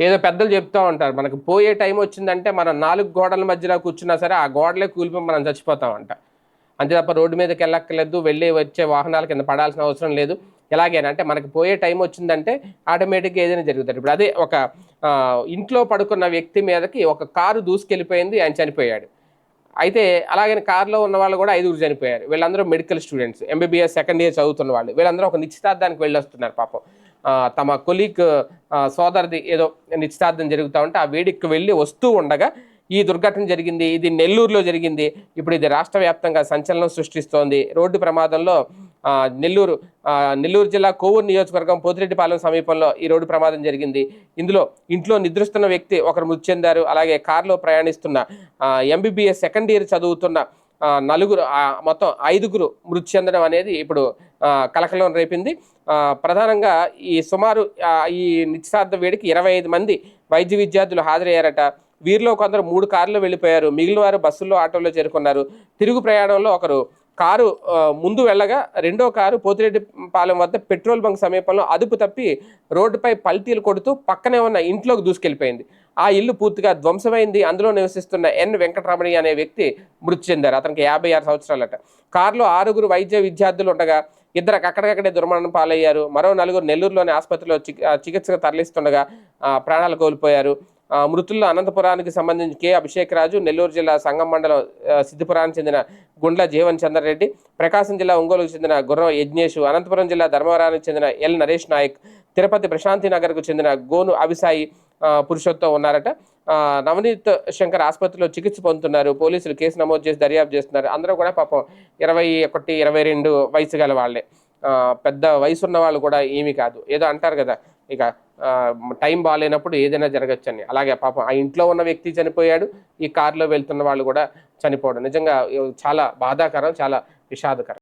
ఏదో పెద్దలు చెప్తూ ఉంటారు. మనకు పోయే టైం వచ్చిందంటే మనం నాలుగు గోడల మధ్యలో కూర్చున్నా సరే ఆ గోడలే కూలిపోయి మనం చచ్చిపోతామంట. అంతే తప్ప రోడ్డు మీదకి వెళ్ళక్కర్లేదు వెళ్ళి వచ్చే వాహనాల కింద పడాల్సిన అవసరం లేదు. ఎలాగైనా అంటే మనకి పోయే టైం వచ్చిందంటే ఆటోమేటిక్గా ఏదైనా జరుగుతుంది. ఇప్పుడు అదే ఒక ఇంట్లో పడుకున్న వ్యక్తి మీదకి ఒక కారు దూసుకెళ్ళిపోయింది ఆయన చనిపోయాడు. అయితే అలాగని కారులో ఉన్న వాళ్ళు కూడా ఐదుగురు చనిపోయారు. వీళ్ళందరూ medical students MBBS second year చదువుతున్న వాళ్ళు. వీళ్ళందరూ ఒక నిశ్చితార్థానికి వెళ్ళొస్తున్నారు పాపం. తమ కొలీగ్ సోదరిది ఏదో నిశ్చితార్థం జరుగుతూ ఉంటే ఆ వేడికి వెళ్ళి వస్తూ ఉండగా ఈ దుర్ఘటన జరిగింది ఇది నెల్లూరులో జరిగింది. ఇప్పుడు ఇది రాష్ట్ర వ్యాప్తంగా సంచలనం సృష్టిస్తోంది. రోడ్డు ప్రమాదంలో నెల్లూరు నెల్లూరు జిల్లా కోవూరు నియోజకవర్గం పోతిరెడ్డిపాలెం సమీపంలో ఈ రోడ్డు ప్రమాదం జరిగింది. ఇందులో ఇంట్లో నిద్రిస్తున్న వ్యక్తి ఒకరు మృతి చెందారు. అలాగే కారులో ప్రయాణిస్తున్న ఎంబీబీఎస్ సెకండ్ ఇయర్ చదువుతున్న నలుగురు మొత్తం ఐదుగురు మృతి చెందడం అనేది ఇప్పుడు కలకలం రేపింది. ప్రధానంగా ఈ సుమారు ఈ నిశ్చితార్థ వేడికి ఇరవై ఐదు మంది వైద్య విద్యార్థులు హాజరయ్యారట. వీరిలో కొందరు మూడు కార్లు వెళ్ళిపోయారు. మిగిలిన వారు బస్సుల్లో ఆటోలో చేరుకున్నారు. తిరుగు ప్రయాణంలో ఒకరు కారు ముందు వెళ్ళగా రెండో కారు పోతిరెడ్డిపాలెం వద్ద పెట్రోల్ బంక్ సమీపంలో అదుపు తప్పి రోడ్డుపై పల్టీలు కొడుతూ పక్కనే ఉన్న ఇంట్లోకి దూసుకెళ్ళిపోయింది. ఆ ఇల్లు పూర్తిగా ధ్వంసమైంది. అందులో నివసిస్తున్న ఎన్ వెంకటరమణి అనే వ్యక్తి మృతి చెందారు. అతనికి యాభై ఆరు సంవత్సరాలట. కారులో ఆరుగురు వైద్య విద్యార్థులు ఉండగా ఇద్దరు అక్కడికక్కడే దుర్మరణం పాలయ్యారు. మరో నలుగురు నెల్లూరులోని ఆసుపత్రిలో చి- చికిత్సకు తరలిస్తుండగా ప్రాణాలు కోల్పోయారు. మృతుల్లో అనంతపురానికి సంబంధించి కె. అభిషేక్ రాజు నెల్లూరు జిల్లా సంగం మండలం సిద్దిపురానికి చెందిన గుండ్ల జీవన్ చంద్రరెడ్డి ప్రకాశం జిల్లా ఒంగోలుకు చెందిన గుర్రం యజ్ఞేష్ అనంతపురం జిల్లా ధర్మవరానికి చెందిన ఎల్ నరేష్ నాయక్ తిరుపతి ప్రశాంతి నగర్కు చెందిన గోను అభిసాయి పురుషోత్తం ఉన్నారట. నవనీత్ శంకర్ ఆసుపత్రిలో చికిత్స పొందుతున్నారు. పోలీసులు కేసు నమోదు చేసి దర్యాప్తు చేస్తున్నారు. అందరూ కూడా పాపం ఇరవై ఒకటి ఇరవై రెండు వయసు గల వాళ్ళే. పెద్ద వయసు ఉన్న వాళ్ళు కూడా ఏమీ కాదు. ఏదో అంటారు కదా ఇక టైం బాగాలేనప్పుడు ఏదైనా జరగచ్చని. అలాగే పాపం ఆ ఇంట్లో ఉన్న వ్యక్తి చనిపోయాడు. ఈ కారులో వెళ్తున్న వాళ్ళు కూడా చనిపోవడం. నిజంగా చాలా బాధాకరం చాలా విషాదకరం.